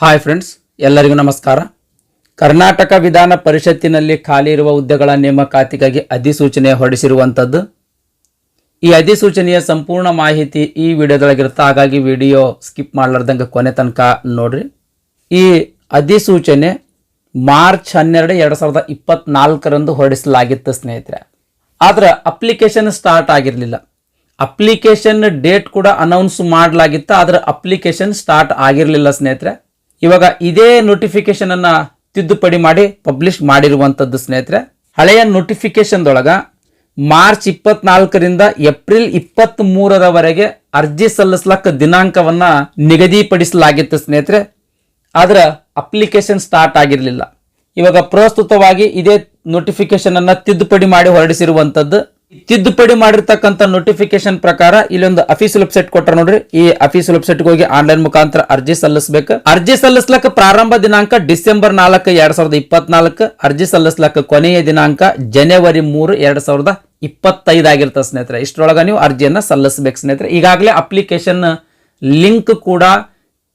Hi friends ಎಲ್ಲರಿಗೂ ನಮಸ್ಕಾರ. ಕರ್ನಾಟಕ ವಿಧಾನ ಪರಿಷತ್ತಿನಲ್ಲಿ ಖಾಲಿ ಇರುವ ಹುದ್ದೆಗಳ ನೇಮಕಾತಿಗಾಗಿ ಅಧಿಸೂಚನೆ ಹೊರಡಿಸಿರುವಂಥದ್ದು ಈ ಅಧಿಸೂಚನೆಯ ಸಂಪೂರ್ಣ ಮಾಹಿತಿ ಈ ವಿಡಿಯೋದೊಳಗಿರುತ್ತೆ. ಹಾಗಾಗಿ ವಿಡಿಯೋ ಸ್ಕಿಪ್ ಮಾಡಲಾರ್ದಂಗೆ ಕೊನೆ ತನಕ ನೋಡ್ರಿ. ಈ ಅಧಿಸೂಚನೆ ಮಾರ್ಚ್ ಹನ್ನೆರಡು ಎರಡು ಸಾವಿರದ ಇಪ್ಪತ್ನಾಲ್ಕರಂದು ಹೊರಡಿಸಲಾಗಿತ್ತು ಸ್ನೇಹಿತರೆ. ಆದರೆ ಅಪ್ಲಿಕೇಶನ್ ಸ್ಟಾರ್ಟ್ ಆಗಿರಲಿಲ್ಲ. ಅಪ್ಲಿಕೇಶನ್ ಡೇಟ್ ಕೂಡ ಅನೌನ್ಸ್ ಮಾಡಲಾಗಿತ್ತು, ಆದರೆ ಅಪ್ಲಿಕೇಶನ್ ಸ್ಟಾರ್ಟ್ ಆಗಿರಲಿಲ್ಲ ಸ್ನೇಹಿತರೆ. ಇವಾಗ ಇದೇ ನೋಟಿಫಿಕೇಶನ್ ಅನ್ನ ತಿದ್ದುಪಡಿ ಮಾಡಿ ಪಬ್ಲಿಷ್ ಮಾಡಿರುವಂಥದ್ದು ಸ್ನೇಹಿತರೆ, ಹಳೆಯ ನೋಟಿಫಿಕೇಶನ್ದೊಳಗ ಮಾರ್ಚ್ ಇಪ್ಪತ್ನಾಲ್ಕರಿಂದ ಏಪ್ರಿಲ್ ಇಪ್ಪತ್ತ್ ಮೂರರವರೆಗೆ ಅರ್ಜಿ ಸಲ್ಲಿಸ್ಲಕ್ಕ ದಿನಾಂಕವನ್ನ ನಿಗದಿಪಡಿಸಲಾಗಿತ್ತು ಸ್ನೇಹಿತರೆ. ಆದ್ರೆ ಅಪ್ಲಿಕೇಶನ್ ಸ್ಟಾರ್ಟ್ ಆಗಿರಲಿಲ್ಲ. ಇವಾಗ ಪ್ರಸ್ತುತವಾಗಿ ಇದೇ ನೋಟಿಫಿಕೇಶನ್ ಅನ್ನ ತಿದ್ದುಪಡಿ ಮಾಡಿ ಹೊರಡಿಸಿರುವಂತದ್ದು ತಿದ್ದುಪಡಿ ಮಾಡಿರ್ತಕ್ಕಂಥ ನೋಟಿಫಿಕೇಶನ್ ಪ್ರಕಾರ ಇಲ್ಲೊಂದು ಅಫೀಸಿಯಲ್ ವೆಬ್ಸೈಟ್ ಕೊಟ್ಟರೆ ನೋಡ್ರಿ, ಈ ಅಫೀಸಿಯಲ್ ವೆಬ್ಸೈಟ್ ಹೋಗಿ ಆನ್ಲೈನ್ ಮುಖಾಂತರ ಅರ್ಜಿ ಸಲ್ಲಿಸಬೇಕು. ಅರ್ಜಿ ಸಲ್ಲಿಸ್ಲಕ್ಕ ಪ್ರಾರಂಭ ದಿನಾಂಕ ಡಿಸೆಂಬರ್ ನಾಲ್ಕು, ಎರಡ್ ಸಾವಿರದ ಇಪ್ಪತ್ನಾಲ್ಕು. ಅರ್ಜಿ ಸಲ್ಲಿಸ್ಲಕ್ಕ ಕೊನೆಯ ದಿನಾಂಕ ಜನವರಿ ಮೂರು, ಎರಡ್ ಸಾವಿರದ ಇಪ್ಪತ್ತೈದಾಗಿರ್ತದೆ ಸ್ನೇಹಿತರೆ. ಇಷ್ಟರೊಳಗ ನೀವು ಅರ್ಜಿಯನ್ನ ಸಲ್ಲಿಸಬೇಕು ಸ್ನೇಹಿತರೆ. ಈಗಾಗಲೇ ಅಪ್ಲಿಕೇಶನ್ ಲಿಂಕ್ ಕೂಡ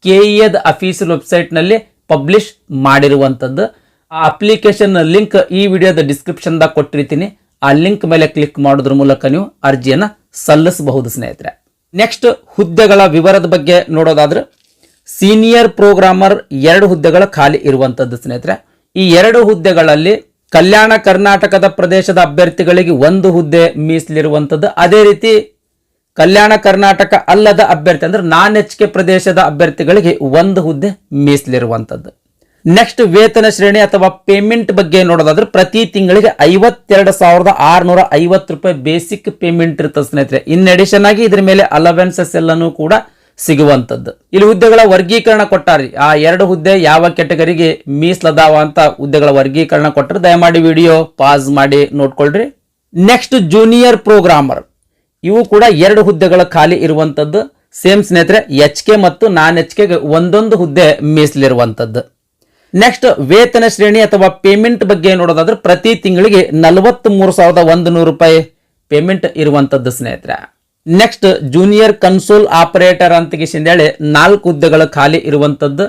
ಕೆ ಎದ ಅಫೀಸಿಯಲ್ ವೆಬ್ಸೈಟ್ನಲ್ಲಿ ಪಬ್ಲಿಷ್ ಮಾಡಿರುವಂಥದ್ದು. ಆ ಅಪ್ಲಿಕೇಶನ್ ಲಿಂಕ್ ಈ ವಿಡಿಯೋದ ಡಿಸ್ಕ್ರಿಪ್ಷನ್ದಾಗ ಕೊಟ್ಟಿರ್ತೀನಿ. ಆ ಲಿಂಕ್ ಮೇಲೆ ಕ್ಲಿಕ್ ಮಾಡೋದ್ರ ಮೂಲಕ ನೀವು ಅರ್ಜಿಯನ್ನು ಸಲ್ಲಿಸಬಹುದು, ಸ್ನೇಹಿತರೆ. ನೆಕ್ಸ್ಟ್ ಹುದ್ದೆಗಳ ವಿವರದ ಬಗ್ಗೆ ನೋಡೋದಾದ್ರೆ ಸೀನಿಯರ್ ಪ್ರೋಗ್ರಾಮರ್ ಎರಡು ಹುದ್ದೆಗಳ ಖಾಲಿ ಇರುವಂಥದ್ದು ಸ್ನೇಹಿತರೆ. ಈ ಎರಡು ಹುದ್ದೆಗಳಲ್ಲಿ ಕಲ್ಯಾಣ ಕರ್ನಾಟಕದ ಪ್ರದೇಶದ ಅಭ್ಯರ್ಥಿಗಳಿಗೆ ಒಂದು ಹುದ್ದೆ ಮೀಸಲಿರುವಂತದ್ದು. ಅದೇ ರೀತಿ, ಕಲ್ಯಾಣ ಕರ್ನಾಟಕ ಅಲ್ಲದ ಅಭ್ಯರ್ಥಿ ಅಂದ್ರೆ ನಾನ್ ಎಚ್ ಕೆ ಪ್ರದೇಶದ ಅಭ್ಯರ್ಥಿಗಳಿಗೆ ಒಂದು ಹುದ್ದೆ ಮೀಸಲಿರುವಂಥದ್ದು ನೆಕ್ಸ್ಟ್ ವೇತನ ಶ್ರೇಣಿ ಅಥವಾ ಪೇಮೆಂಟ್ ಬಗ್ಗೆ ನೋಡೋದಾದ್ರೆ ಪ್ರತಿ ತಿಂಗಳಿಗೆ ಐವತ್ತೆರಡು ಸಾವಿರದ ಆರುನೂರ ಐವತ್ತು ರೂಪಾಯಿ ಬೇಸಿಕ್ ಪೇಮೆಂಟ್ ಇರ್ತದೆ ಸ್ನೇಹಿತರೆ. ಇನ್ ಅಡಿಷನ್ ಆಗಿ ಇದ್ರ ಮೇಲೆ ಅಲವೆನ್ಸಸ್ ಎಲ್ಲನೂ ಕೂಡ ಸಿಗುವಂಥದ್ದು. ಇಲ್ಲಿ ಹುದ್ದೆಗಳ ವರ್ಗೀಕರಣ ಕೊಟ್ಟಾರಿ. ಆ ಎರಡು ಹುದ್ದೆ ಯಾವ ಕೆಟಗರಿಗೆ ಮೀಸಲದಾವ ಅಂತ ಹುದ್ದೆಗಳ ವರ್ಗೀಕರಣ ಕೊಟ್ಟರೆ ದಯಮಾಡಿ ವಿಡಿಯೋ ಪಾಸ್ ಮಾಡಿ ನೋಡ್ಕೊಳ್ರಿ. ನೆಕ್ಸ್ಟ್ ಜೂನಿಯರ್ ಪ್ರೋಗ್ರಾಮರ್ ಇವು ಕೂಡ ಎರಡು ಹುದ್ದೆಗಳ ಖಾಲಿ ಇರುವಂತದ್ದು ಸೇಮ್ ಸ್ನೇಹಿತರೆ ಎಚ್ ಕೆ ಮತ್ತು ನಾನ್ ಎಚ್ ಕೆ ಒಂದೊಂದು ಹುದ್ದೆ ಮೀಸಲಿರುವಂತದ್ದು ನೆಕ್ಸ್ಟ್ ವೇತನ ಶ್ರೇಣಿ ಅಥವಾ ಪೇಮೆಂಟ್ ಬಗ್ಗೆ ನೋಡೋದಾದ್ರೆ ಪ್ರತಿ ತಿಂಗಳಿಗೆ ನಲವತ್ತ್ ಮೂರು ಸಾವಿರದ ಒಂದು ನೂರು ರೂಪಾಯಿ ಪೇಮೆಂಟ್ ಇರುವಂತದ್ದು ಸ್ನೇಹಿತರೆ. ನೆಕ್ಸ್ಟ್ ಜೂನಿಯರ್ ಕನ್ಸೋಲ್ ಆಪರೇಟರ್ ಅಂತ ಹೇಳಿ ನಾಲ್ಕು ಹುದ್ದೆಗಳು ಖಾಲಿ ಇರುವಂತದ್ದು.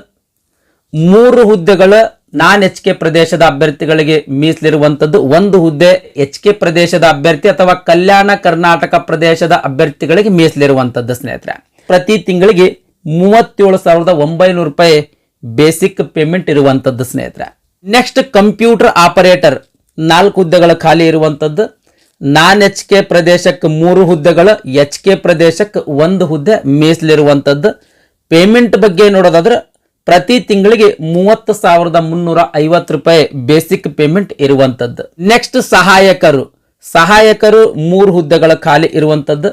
ಮೂರು ಹುದ್ದೆಗಳು ನಾನ್ ಎಚ್ ಕೆ ಪ್ರದೇಶದ ಅಭ್ಯರ್ಥಿಗಳಿಗೆ ಮೀಸಲಿರುವಂತದ್ದು. ಒಂದು ಹುದ್ದೆ ಎಚ್ ಕೆ ಪ್ರದೇಶದ ಅಭ್ಯರ್ಥಿ ಅಥವಾ ಕಲ್ಯಾಣ ಕರ್ನಾಟಕ ಪ್ರದೇಶದ ಅಭ್ಯರ್ಥಿಗಳಿಗೆ ಮೀಸಲಿರುವಂತದ್ದು ಸ್ನೇಹಿತರೆ. ಪ್ರತಿ ತಿಂಗಳಿಗೆ ಮೂವತ್ತೇಳು ಸಾವಿರದ ಒಂಬೈನೂರು ರೂಪಾಯಿ ಬೇಸಿಕ್ ಪೇಮೆಂಟ್ ಇರುವಂತದ್ದು ಸ್ನೇಹಿತರೆ. ನೆಕ್ಸ್ಟ್ ಕಂಪ್ಯೂಟರ್ ಆಪರೇಟರ್, ನಾಲ್ಕು ಹುದ್ದೆಗಳು ಖಾಲಿ ಇರುವಂತದ್ದು. ನಾನ್ ಎಚ್ ಕೆ ಪ್ರದೇಶಕ್ಕೆ ಮೂರು ಹುದ್ದೆಗಳು ಎಚ್ ಕೆ ಪ್ರದೇಶಕ್ಕೆ ಒಂದು ಹುದ್ದೆ ಮೀಸಲಿರುವಂತದ್ದು. ಪೇಮೆಂಟ್ ಬಗ್ಗೆ ನೋಡೋದಾದ್ರೆ, ಪ್ರತಿ ತಿಂಗಳಿಗೆ ಮೂವತ್ತು ಸಾವಿರದ ಮುನ್ನೂರ ಐವತ್ತು ರೂಪಾಯಿ ಬೇಸಿಕ್ ಪೇಮೆಂಟ್ ಇರುವಂತದ್ದು. ನೆಕ್ಸ್ಟ್ ಸಹಾಯಕರು. ಸಹಾಯಕರು ಮೂರು ಹುದ್ದೆಗಳ ಖಾಲಿ ಇರುವಂತದ್ದು.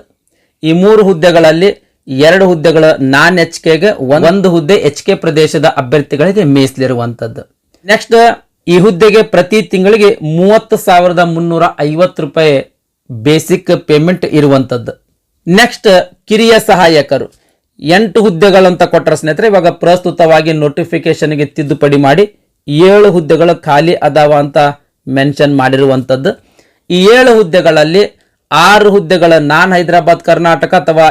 ಈ ಮೂರು ಹುದ್ದೆಗಳಲ್ಲಿ ಎರಡು ಹುದ್ದೆಗಳ ನಾನ್ ಎಚ್ ಕೆಗೆ ಒಂದು ಹುದ್ದೆ ಎಚ್ ಕೆ ಪ್ರದೇಶದ ಅಭ್ಯರ್ಥಿಗಳಿಗೆ ಮೀಸಲಿರುವಂತದ್ದು. ನೆಕ್ಸ್ಟ್ ಈ ಹುದ್ದೆಗೆ ಪ್ರತಿ ತಿಂಗಳಿಗೆ ಮೂವತ್ತು ಸಾವಿರದ ಮುನ್ನೂರ ಐವತ್ತು ರೂಪಾಯಿ ಬೇಸಿಕ್ ಪೇಮೆಂಟ್ ಇರುವಂತದ್ದು. ನೆಕ್ಸ್ಟ್ ಕಿರಿಯ ಸಹಾಯಕರು. ಎಂಟು ಹುದ್ದೆಗಳಂತ ಕೊಟ್ಟರೆ ಸ್ನೇಹಿತರೆ ಇವಾಗ ಪ್ರಸ್ತುತವಾಗಿ ನೋಟಿಫಿಕೇಶನ್ಗೆ ತಿದ್ದುಪಡಿ ಮಾಡಿ ಏಳು ಹುದ್ದೆಗಳು ಖಾಲಿ ಅದಾವ ಅಂತ ಮೆನ್ಷನ್ ಮಾಡಿರುವಂಥದ್ದು ಈ ಏಳು ಹುದ್ದೆಗಳಲ್ಲಿ ಆರು ಹುದ್ದೆಗಳ ನಾನ್ ಹೈದರಾಬಾದ್, ಕರ್ನಾಟಕ ಅಥವಾ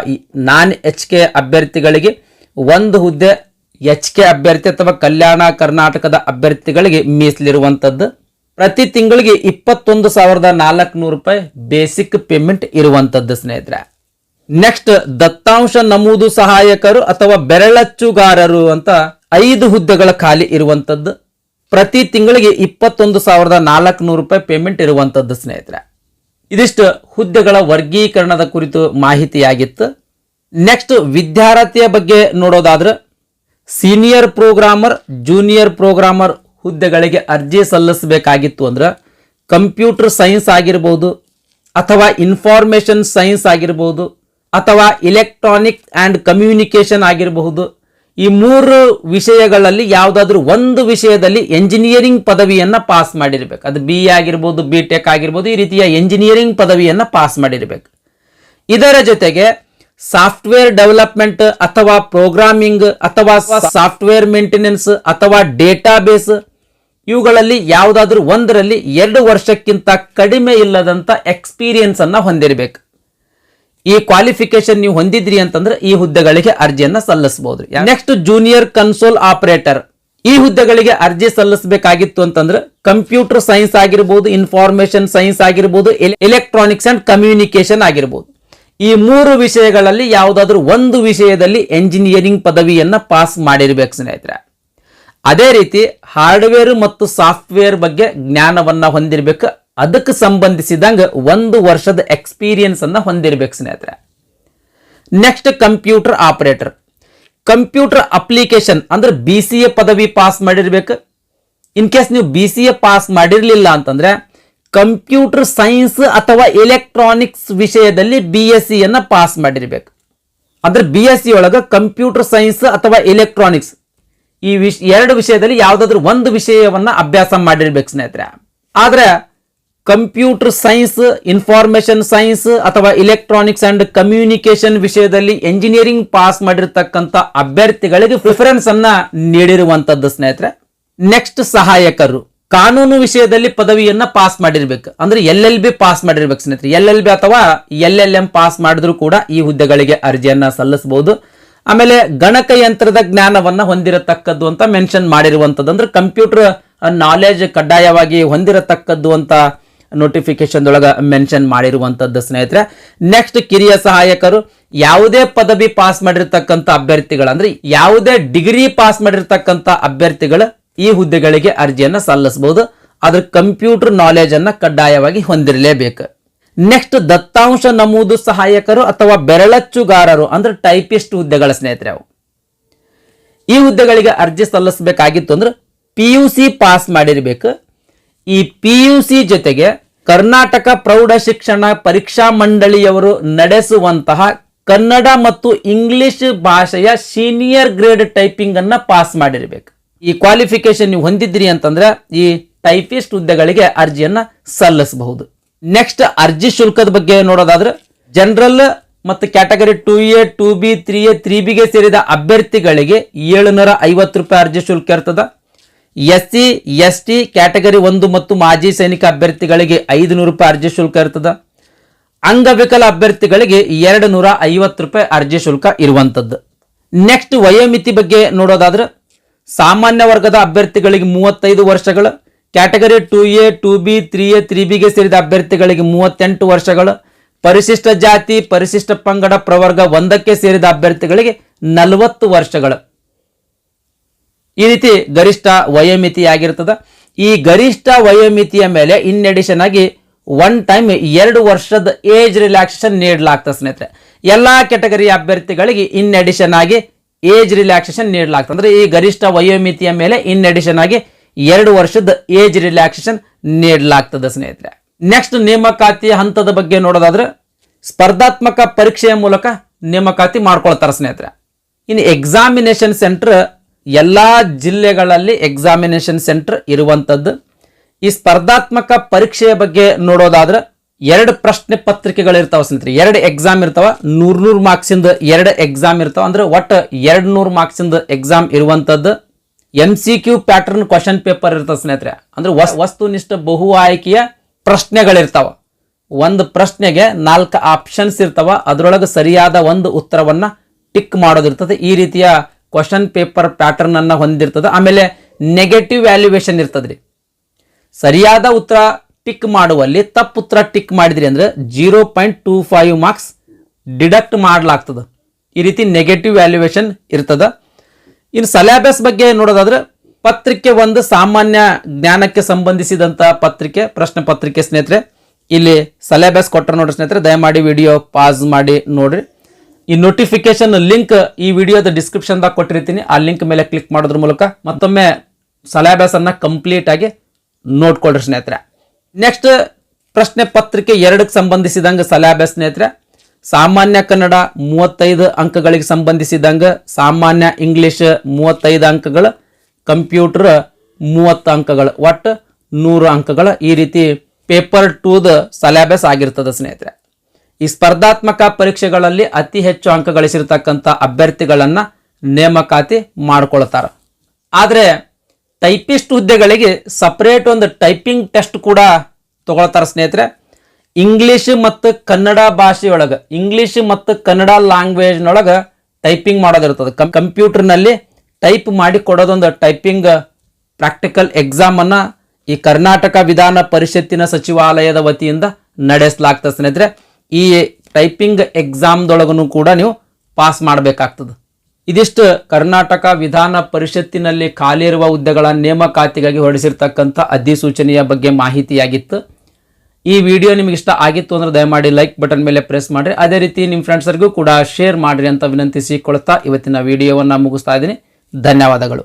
ನಾನ್ ಎಚ್ ಕೆ ಅಭ್ಯರ್ಥಿಗಳಿಗೆ, ಒಂದು ಹುದ್ದೆ ಎಚ್ ಕೆ ಅಭ್ಯರ್ಥಿ ಅಥವಾ ಕಲ್ಯಾಣ ಕರ್ನಾಟಕದ ಅಭ್ಯರ್ಥಿಗಳಿಗೆ ಮೀಸಲಿರುವಂಥದ್ದು ಪ್ರತಿ ತಿಂಗಳಿಗೆ ಇಪ್ಪತ್ತೊಂದು ಸಾವಿರದ ನಾಲ್ಕುನೂರು ರೂಪಾಯಿ ಬೇಸಿಕ್ ಪೇಮೆಂಟ್ ಇರುವಂಥದ್ದು ಸ್ನೇಹಿತರೆ. ನೆಕ್ಸ್ಟ್, ದತ್ತಾಂಶ ನಮೂದು ಸಹಾಯಕರು ಅಥವಾ ಬೆರಳಚ್ಚುಗಾರರು ಅಂತ ಐದು ಹುದ್ದೆಗಳ ಖಾಲಿ ಇರುವಂತದ್ದು. ಪ್ರತಿ ತಿಂಗಳಿಗೆ ಇಪ್ಪತ್ತೊಂದು ಸಾವಿರದ ನಾಲ್ಕುನೂರು ರೂಪಾಯಿ ಪೇಮೆಂಟ್ ಇರುವಂತದ್ದು ಸ್ನೇಹಿತರೆ. ಇದಿಷ್ಟು ಹುದ್ದೆಗಳ ವರ್ಗೀಕರಣದ ಕುರಿತು ಮಾಹಿತಿಯಾಗಿತ್ತು. ನೆಕ್ಸ್ಟ್ ವಿದ್ಯಾರ್ಥಿಯ ಬಗ್ಗೆ ನೋಡೋದಾದ್ರೆ ಸೀನಿಯರ್ ಪ್ರೋಗ್ರಾಮರ್ ಜೂನಿಯರ್ ಪ್ರೋಗ್ರಾಮರ್ ಹುದ್ದೆಗಳಿಗೆ ಅರ್ಜಿ ಸಲ್ಲಿಸಬೇಕಾಗಿತ್ತು ಅಂದ್ರೆ ಕಂಪ್ಯೂಟರ್ ಸೈನ್ಸ್ ಆಗಿರ್ಬೋದು, ಅಥವಾ ಇನ್ಫಾರ್ಮೇಷನ್ ಸೈನ್ಸ್ ಆಗಿರ್ಬೋದು, ಅಥವಾ ಇಲೆಕ್ಟ್ರಾನಿಕ್ ಆ್ಯಂಡ್ ಕಮ್ಯುನಿಕೇಷನ್ ಆಗಿರಬಹುದು ಈ ಮೂರು ವಿಷಯಗಳಲ್ಲಿ ಯಾವುದಾದ್ರೂ ಒಂದು ವಿಷಯದಲ್ಲಿ ಎಂಜಿನಿಯರಿಂಗ್ ಪದವಿಯನ್ನು ಪಾಸ್ ಮಾಡಿರ್ಬೇಕು. ಅದು ಬಿ ಆಗಿರ್ಬೋದು ಬಿ ಟೆಕ್ ಆಗಿರ್ಬೋದು, ಈ ರೀತಿಯ ಎಂಜಿನಿಯರಿಂಗ್ ಪದವಿಯನ್ನು ಪಾಸ್ ಮಾಡಿರ್ಬೇಕು. ಇದರ ಜೊತೆಗೆ ಸಾಫ್ಟ್ವೇರ್ ಡೆವಲಪ್ಮೆಂಟ್ ಅಥವಾ ಪ್ರೋಗ್ರಾಮಿಂಗ್ ಅಥವಾ ಸಾಫ್ಟ್ವೇರ್ ಮೇಂಟೆನೆನ್ಸ್ ಅಥವಾ ಡೇಟಾಬೇಸ್ ಇವುಗಳಲ್ಲಿ ಯಾವುದಾದ್ರೂ ಒಂದರಲ್ಲಿ ಎರಡು ವರ್ಷಕ್ಕಿಂತ ಕಡಿಮೆ ಇಲ್ಲದಂತ ಎಕ್ಸ್ಪೀರಿಯನ್ಸನ್ನು ಹೊಂದಿರಬೇಕು. ಈ ಕ್ವಾಲಿಫಿಕೇಶನ್ ನೀವು ಹೊಂದಿದ್ರಿ ಅಂತಂದ್ರೆ ಈ ಹುದ್ದೆಗಳಿಗೆ ಅರ್ಜಿಯನ್ನ ಸಲ್ಲಿಸಬಹುದು ನೆಕ್ಸ್ಟ್ ಜೂನಿಯರ್ ಕನ್ಸೋಲ್ ಆಪರೇಟರ್ ಈ ಹುದ್ದೆಗಳಿಗೆ ಅರ್ಜಿ ಸಲ್ಲಿಸಬೇಕಾಗಿತ್ತು ಅಂತಂದ್ರೆ ಕಂಪ್ಯೂಟರ್ ಸೈನ್ಸ್ ಆಗಿರ್ಬೋದು ಇನ್ಫಾರ್ಮೇಶನ್ ಸೈನ್ಸ್ ಆಗಿರ್ಬೋದು ಎಲೆಕ್ಟ್ರಾನಿಕ್ಸ್ ಅಂಡ್ ಕಮ್ಯುನಿಕೇಶನ್ ಆಗಿರ್ಬೋದು. ಈ ಮೂರು ವಿಷಯಗಳಲ್ಲಿ ಯಾವುದಾದ್ರೂ ಒಂದು ವಿಷಯದಲ್ಲಿ ಎಂಜಿನಿಯರಿಂಗ್ ಪದವಿಯನ್ನ ಪಾಸ್ ಮಾಡಿರ್ಬೇಕು ಸ್ನೇಹಿತರೆ. ಅದೇ ರೀತಿ ಹಾರ್ಡ್ವೇರ್ ಮತ್ತು ಸಾಫ್ಟ್ವೇರ್ ಬಗ್ಗೆ ಜ್ಞಾನವನ್ನ ಹೊಂದಿರಬೇಕು ಅದಕ್ಕೆ ಸಂಬಂಧಿಸಿದಂಗೆ ಒಂದು ವರ್ಷದ ಎಕ್ಸ್ಪೀರಿಯನ್ಸ್ ಅನ್ನ ಹೊಂದಿರಬೇಕು ಸ್ನೇಹಿತರೆ. Next computer operator computer application ಅಂದ್ರೆ ಬಿ ಸಿ ಎ ಪದವಿ ಪಾಸ್ ಮಾಡಿರ್ಬೇಕು. ಇನ್ ಕೇಸ್ ನೀವು ಬಿ ಸಿ ಎ ಪಾಸ್ ಮಾಡಿರಲಿಲ್ಲ ಅಂತಂದ್ರೆ ಕಂಪ್ಯೂಟರ್ ಸೈನ್ಸ್ ಅಥವಾ ಎಲೆಕ್ಟ್ರಾನಿಕ್ಸ್ ವಿಷಯದಲ್ಲಿ ಬಿ ಎಸ್ ಸಿಯನ್ನು ಅನ್ನ ಪಾಸ್ ಮಾಡಿರ್ಬೇಕು. ಅಂದ್ರೆ ಬಿ ಎಸ್ ಸಿ ಒಳಗೆ ಕಂಪ್ಯೂಟರ್ ಸೈನ್ಸ್ ಅಥವಾ ಎಲೆಕ್ಟ್ರಾನಿಕ್ಸ್ ಈ ವಿಷ ಎರಡು ವಿಷಯದಲ್ಲಿ ಯಾವುದಾದ್ರೂ ಒಂದು ವಿಷಯವನ್ನ ಅಭ್ಯಾಸ ಮಾಡಿರ್ಬೇಕು ಸ್ನೇಹಿತರೆ. ಆದ್ರೆ ಕಂಪ್ಯೂಟರ್ ಸೈನ್ಸ್ ಇನ್ಫಾರ್ಮೇಶನ್ ಸೈನ್ಸ್ ಅಥವಾ ಇಲೆಕ್ಟ್ರಾನಿಕ್ಸ್ ಅಂಡ್ ಕಮ್ಯುನಿಕೇಶನ್ ವಿಷಯದಲ್ಲಿ ಎಂಜಿನಿಯರಿಂಗ್ ಪಾಸ್ ಮಾಡಿರ್ತಕ್ಕಂಥ ಅಭ್ಯರ್ಥಿಗಳಿಗೆ ಪ್ರಿಫರೆನ್ಸ್ ಅನ್ನ ನೀಡಿರುವಂತದ್ದು ಸ್ನೇಹಿತರೆ. ನೆಕ್ಸ್ಟ್ ಸಹಾಯಕರು. ಕಾನೂನು ವಿಷಯದಲ್ಲಿ ಪದವಿಯನ್ನ ಪಾಸ್ ಮಾಡಿರ್ಬೇಕು. ಅಂದ್ರೆ ಎಲ್ ಎಲ್ ಬಿ ಪಾಸ್ ಮಾಡಿರ್ಬೇಕು ಸ್ನೇಹಿತರೆ. ಎಲ್ ಎಲ್ ಬಿ ಅಥವಾ ಎಲ್ ಎಲ್ ಎಂ ಪಾಸ್ ಮಾಡಿದ್ರು ಕೂಡ ಈ ಹುದ್ದೆಗಳಿಗೆ ಅರ್ಜಿಯನ್ನ ಸಲ್ಲಿಸಬಹುದು. ಆಮೇಲೆ ಗಣಕಯಂತ್ರದ ಜ್ಞಾನವನ್ನ ಹೊಂದಿರತಕ್ಕದ್ದು ಅಂತ ಮೆನ್ಷನ್ ಮಾಡಿರುವಂತದ್ದು ಅಂದ್ರೆ ಕಂಪ್ಯೂಟರ್ ನಾಲೆಜ್ ಕಡ್ಡಾಯವಾಗಿ ಹೊಂದಿರತಕ್ಕದ್ದು ಅಂತ ನೋಟಿಫಿಕೇಶನ್ ಒಳಗ ಮೆನ್ಷನ್ ಮಾಡಿರುವಂತದ್ದು, ಸ್ನೇಹಿತರೆ. ನೆಕ್ಸ್ಟ್ ಕಿರಿಯ ಸಹಾಯಕರು, ಯಾವುದೇ ಪದವಿ ಪಾಸ್ ಮಾಡಿರ್ತಕ್ಕಂಥ ಅಭ್ಯರ್ಥಿಗಳು, ಅಂದ್ರೆ ಯಾವುದೇ ಡಿಗ್ರಿ ಪಾಸ್ ಮಾಡಿರ್ತಕ್ಕಂಥ ಅಭ್ಯರ್ಥಿಗಳು ಈ ಹುದ್ದೆಗಳಿಗೆ ಅರ್ಜಿಯನ್ನ ಸಲ್ಲಿಸಬಹುದು. ಅದ್ರ ಕಂಪ್ಯೂಟರ್ ನಾಲೆಜ್ ಅನ್ನ ಕಡ್ಡಾಯವಾಗಿ ಹೊಂದಿರಲೇಬೇಕು. ನೆಕ್ಸ್ಟ್ ದತ್ತಾಂಶ ನಮೂದು ಸಹಾಯಕರು ಅಥವಾ ಬೆರಳಚ್ಚುಗಾರರು, ಅಂದ್ರೆ ಟೈಪಿಸ್ಟ್ ಹುದ್ದೆಗಳ ಸ್ನೇಹಿತರೆ ಅವು. ಈ ಹುದ್ದೆಗಳಿಗೆ ಅರ್ಜಿ ಸಲ್ಲಿಸಬೇಕಾಗಿತ್ತು ಅಂದ್ರೆ ಪಿ ಯು ಸಿ ಪಾಸ್ ಮಾಡಿರ್ಬೇಕು. ಈ ಪಿ ಯು ಸಿ ಜೊತೆಗೆ ಕರ್ನಾಟಕ ಪ್ರೌಢ ಶಿಕ್ಷಣ ಪರೀಕ್ಷಾ ಮಂಡಳಿಯವರು ನಡೆಸುವಂತಹ ಕನ್ನಡ ಮತ್ತು ಇಂಗ್ಲಿಷ್ ಭಾಷೆಯ ಸೀನಿಯರ್ ಗ್ರೇಡ್ ಟೈಪಿಂಗ್ ಅನ್ನ ಪಾಸ್ ಮಾಡಿರ್ಬೇಕು. ಈ ಕ್ವಾಲಿಫಿಕೇಶನ್ ನೀವು ಹೊಂದಿದ್ರಿ ಅಂತಂದ್ರೆ ಈ ಟೈಪಿಸ್ಟ್ ಹುದ್ದೆಗಳಿಗೆ ಅರ್ಜಿಯನ್ನ ಸಲ್ಲಿಸಬಹುದು. ನೆಕ್ಸ್ಟ್ ಅರ್ಜಿ ಶುಲ್ಕದ ಬಗ್ಗೆ ನೋಡೋದಾದ್ರೆ ಜನರಲ್ ಮತ್ತು category two A, two B, three A, three ಬಿಗೆ ಸೇರಿದ ಅಭ್ಯರ್ಥಿಗಳಿಗೆ ಏಳುನೂರ ಐವತ್ತು ರೂಪಾಯಿ ಅರ್ಜಿ ಶುಲ್ಕ ಇರ್ತದ. S C S T category ಒಂದು ಮತ್ತು ಮಾಜಿ ಸೈನಿಕ ಅಭ್ಯರ್ಥಿಗಳಿಗೆ ಐದು ನೂರು ರೂಪಾಯಿ ಅರ್ಜಿ ಶುಲ್ಕ ಇರ್ತದ. ಅಂಗವಿಕಲ ಅಭ್ಯರ್ಥಿಗಳಿಗೆ ಎರಡು ನೂರ ಐವತ್ತು ರೂಪಾಯಿ ಅರ್ಜಿ ಶುಲ್ಕ ಇರುವಂಥದ್ದು ನೆಕ್ಸ್ಟ್ ವಯೋಮಿತಿ ಬಗ್ಗೆ ನೋಡೋದಾದ್ರೆ, ಸಾಮಾನ್ಯ ವರ್ಗದ ಅಭ್ಯರ್ಥಿಗಳಿಗೆ ಮೂವತ್ತೈದು ವರ್ಷಗಳು, category two A, two B, three A, three ಬಿಗೆ ಸೇರಿದ ಅಭ್ಯರ್ಥಿಗಳಿಗೆ ಮೂವತ್ತೆಂಟು ವರ್ಷಗಳು, ಪರಿಶಿಷ್ಟ ಜಾತಿ, ಪರಿಶಿಷ್ಟ ಪಂಗಡ ಪ್ರವರ್ಗ ಒಂದಕ್ಕೆ ಸೇರಿದ ಅಭ್ಯರ್ಥಿಗಳಿಗೆ ನಲವತ್ತು ವರ್ಷಗಳು. ಈ ರೀತಿ ಗರಿಷ್ಠ ವಯೋಮಿತಿ ಆಗಿರ್ತದೆ. ಈ ಗರಿಷ್ಠ ವಯೋಮಿತಿಯ ಮೇಲೆ ಇನ್ ಅಡಿಷನ್ ಆಗಿ ಒನ್ ಟೈಮ್ ಎರಡು ವರ್ಷದ ಏಜ್ ರಿಲ್ಯಾಕ್ಸೇಷನ್ ನೀಡಲಾಗ್ತದೆ ಸ್ನೇಹಿತರೆ. ಎಲ್ಲ ಕೆಟಗರಿ ಅಭ್ಯರ್ಥಿಗಳಿಗೆ ಇನ್ ಅಡಿಷನ್ ಆಗಿ ಏಜ್ ರಿಲ್ಯಾಕ್ಸೇಷನ್ ನೀಡಲಾಗ್ತದೆ. ಅಂದ್ರೆ ಈ ಗರಿಷ್ಠ ವಯೋಮಿತಿಯ ಮೇಲೆ ಇನ್ ಅಡಿಷನ್ ಆಗಿ ಎರಡು ವರ್ಷದ ಏಜ್ ರಿಲ್ಯಾಕ್ಸೇಷನ್ ನೀಡಲಾಗ್ತದೆ ಸ್ನೇಹಿತರೆ. ನೆಕ್ಸ್ಟ್ ನೇಮಕಾತಿ ಹಂತದ ಬಗ್ಗೆ ನೋಡೋದಾದ್ರೆ ಸ್ಪರ್ಧಾತ್ಮಕ ಪರೀಕ್ಷೆಯ ಮೂಲಕ ನೇಮಕಾತಿ ಮಾಡ್ಕೊಳ್ತಾರೆ ಸ್ನೇಹಿತರೆ. ಇನ್ನು ಎಕ್ಸಾಮಿನೇಷನ್ ಸೆಂಟರ್ ಎಲ್ಲಾ ಜಿಲ್ಲೆಗಳಲ್ಲಿ ಎಕ್ಸಾಮಿನೇಷನ್ ಸೆಂಟರ್ ಇರುವಂಥದ್ದು ಈ ಸ್ಪರ್ಧಾತ್ಮಕ ಪರೀಕ್ಷೆಯ ಬಗ್ಗೆ ನೋಡೋದಾದ್ರೆ ಎರಡು ಪ್ರಶ್ನೆ ಪತ್ರಿಕೆಗಳು ಇರ್ತಾವ ಸ್ನೇಹಿತರೆ. ಎರಡು ಎಕ್ಸಾಮ್ ಇರ್ತಾವ. ನೂರು ನೂರು ಮಾರ್ಕ್ಸ್ ಇಂದ ಎರಡು ಎಕ್ಸಾಮ್ ಇರ್ತಾವ. ಅಂದ್ರೆ ಒಟ್ಟು ಎರಡು ನೂರು ಮಾರ್ಕ್ಸ್ ಇಂದ ಎಕ್ಸಾಮ್ ಇರುವಂತದ್ದು. M C Q pattern question paper ಇರ್ತದೆ ಸ್ನೇಹಿತರೆ. ಅಂದ್ರೆ ವಸ್- ವಸ್ತುನಿಷ್ಠ ಬಹು ಆಯ್ಕೆಯ ಪ್ರಶ್ನೆಗಳಿರ್ತಾವ. ಒಂದು ಪ್ರಶ್ನೆಗೆ ನಾಲ್ಕು ಆಪ್ಷನ್ಸ್ ಇರ್ತಾವ. ಅದರೊಳಗೆ ಸರಿಯಾದ ಒಂದು ಉತ್ತರವನ್ನು ಟಿಕ್ ಮಾಡೋದಿರ್ತದೆ. ಈ ರೀತಿಯ ಕ್ವಶನ್ ಪೇಪರ್ ಪ್ಯಾಟರ್ನ್ ಅನ್ನ ಹೊಂದಿರ್ತದೆ. ಆಮೇಲೆ ನೆಗೆಟಿವ್ ವ್ಯಾಲ್ಯೂಯೇಷನ್ ಇರ್ತದ್ರಿ. ಸರಿಯಾದ ಉತ್ತರ ಟಿಕ್ ಮಾಡುವಲ್ಲಿ ತಪ್ಪು ಉತ್ತರ ಟಿಕ್ ಮಾಡಿದ್ರಿ ಅಂದ್ರೆ zero point two five marks deduct ಮಾಡಲಾಗ್ತದೆ. ಈ ರೀತಿ ನೆಗೆಟಿವ್ ವ್ಯಾಲ್ಯೂಯೇಷನ್ ಇರ್ತದೆ. ಇನ್ನು ಸಲಾಬಸ್ ಬಗ್ಗೆ ನೋಡೋದಾದ್ರೆ ಪತ್ರಿಕೆ ಒಂದು ಸಾಮಾನ್ಯ ಜ್ಞಾನಕ್ಕೆ ಸಂಬಂಧಿಸಿದಂಥ ಪತ್ರಿಕೆ, ಪ್ರಶ್ನೆ ಪತ್ರಿಕೆ ಸ್ನೇಹಿತರೆ. ಇಲ್ಲಿ ಸಲಾಬಸ್ ಕೊಟ್ಟರೆ ನೋಡ್ರಿ ಸ್ನೇಹಿತರೆ. ದಯಮಾಡಿ ವಿಡಿಯೋ ಪಾಸ್ ಮಾಡಿ ನೋಡ್ರಿ. ಈ ನೋಟಿಫಿಕೇಶನ್ ಲಿಂಕ್ ಈ ವಿಡಿಯೋದ ಡಿಸ್ಕ್ರಿಪ್ಷನ್ದಾಗ ಕೊಟ್ಟಿರ್ತೀನಿ. ಆ ಲಿಂಕ್ ಮೇಲೆ ಕ್ಲಿಕ್ ಮಾಡೋದ್ರ ಮೂಲಕ ಮತ್ತೊಮ್ಮೆ ಸಲ್ಯಾಬಸ್ ಕಂಪ್ಲೀಟಾಗಿ ನೋಡ್ಕೊಳ್ರಿ ಸ್ನೇಹಿತರೆ. ನೆಕ್ಸ್ಟ್ ಪ್ರಶ್ನೆ ಪತ್ರಿಕೆ ಎರಡಕ್ಕೆ ಸಂಬಂಧಿಸಿದಂಗೆ ಸಲ್ಯಾಬಸ್ ಸ್ನೇಹಿತರೆ. ಸಾಮಾನ್ಯ ಕನ್ನಡ ಮೂವತ್ತೈದು ಅಂಕಗಳಿಗೆ ಸಂಬಂಧಿಸಿದಂಗೆ, ಸಾಮಾನ್ಯ ಇಂಗ್ಲಿಷ್ ಮೂವತ್ತೈದು ಅಂಕಗಳು ಕಂಪ್ಯೂಟರ್ ಮೂವತ್ತು ಅಂಕಗಳು, ಒಟ್ಟು ನೂರು ಅಂಕಗಳ ಈ ರೀತಿ ಪೇಪರ್ ಟೂದ ಸಲ್ಯಾಬಸ್ ಆಗಿರ್ತದೆ ಸ್ನೇಹಿತರೆ. ಈ ಸ್ಪರ್ಧಾತ್ಮಕ ಪರೀಕ್ಷೆಗಳಲ್ಲಿ ಅತಿ ಹೆಚ್ಚು ಅಂಕ ಗಳಿಸಿರ್ತಕ್ಕಂಥ ಅಭ್ಯರ್ಥಿಗಳನ್ನ ನೇಮಕಾತಿ ಮಾಡ್ಕೊಳ್ತಾರ. ಆದರೆ ಟೈಪಿಸ್ಟ್ ಹುದ್ದೆಗಳಿಗೆ ಸಪರೇಟ್ ಒಂದು ಟೈಪಿಂಗ್ ಟೆಸ್ಟ್ ಕೂಡ ತಗೊಳ್ತಾರೆ ಸ್ನೇಹಿತರೆ. ಇಂಗ್ಲಿಷ್ ಮತ್ತು ಕನ್ನಡ ಭಾಷೆಯೊಳಗೆ, ಇಂಗ್ಲಿಷ್ ಮತ್ತು ಕನ್ನಡ ಲ್ಯಾಂಗ್ವೇಜ್ನೊಳಗೆ ಟೈಪಿಂಗ್ ಮಾಡೋದಿರ್ತದೆ. ಕಂ ಕಂಪ್ಯೂಟರ್ನಲ್ಲಿ ಟೈಪ್ ಮಾಡಿ ಕೊಡೋದೊಂದು ಟೈಪಿಂಗ್ ಪ್ರಾಕ್ಟಿಕಲ್ ಎಕ್ಸಾಮನ್ನು ಈ ಕರ್ನಾಟಕ ವಿಧಾನ ಪರಿಷತ್ತಿನ ಸಚಿವಾಲಯದ ವತಿಯಿಂದ ನಡೆಸಲಾಗ್ತದೆ ಸ್ನೇಹಿತರೆ. ಈ ಟೈಪಿಂಗ್ ಎಕ್ಸಾಮ್ದೊಳಗೂ ಕೂಡ ನೀವು ಪಾಸ್ ಮಾಡಬೇಕಾಗ್ತದೆ. ಇದಿಷ್ಟು ಕರ್ನಾಟಕ ವಿಧಾನ ಪರಿಷತ್ತಿನಲ್ಲಿ ಖಾಲಿ ಇರುವ ಹುದ್ದೆಗಳ ನೇಮಕಾತಿಗಾಗಿ ಹೊರಡಿಸಿರ್ತಕ್ಕಂಥ ಅಧಿಸೂಚನೆಯ ಬಗ್ಗೆ ಮಾಹಿತಿಯಾಗಿತ್ತು. ಈ ವಿಡಿಯೋ ನಿಮಗೆ ಇಷ್ಟ ಆಗಿತ್ತು ಅಂದ್ರೆ ದಯಮಾಡಿ ಲೈಕ್ ಬಟನ್ ಮೇಲೆ ಪ್ರೆಸ್ ಮಾಡಿರಿ. ಅದೇ ರೀತಿ ನಿಮ್ಮ ಫ್ರೆಂಡ್ಸರಿಗೂ ಕೂಡ ಶೇರ್ ಮಾಡಿರಿ ಅಂತ ವಿನಂತಿಸಿಕೊಳ್ತಾ ಇವತ್ತಿನ ವಿಡಿಯೋವನ್ನು ಮುಗಿಸ್ತಾ ಇದ್ದೀನಿ. ಧನ್ಯವಾದಗಳು.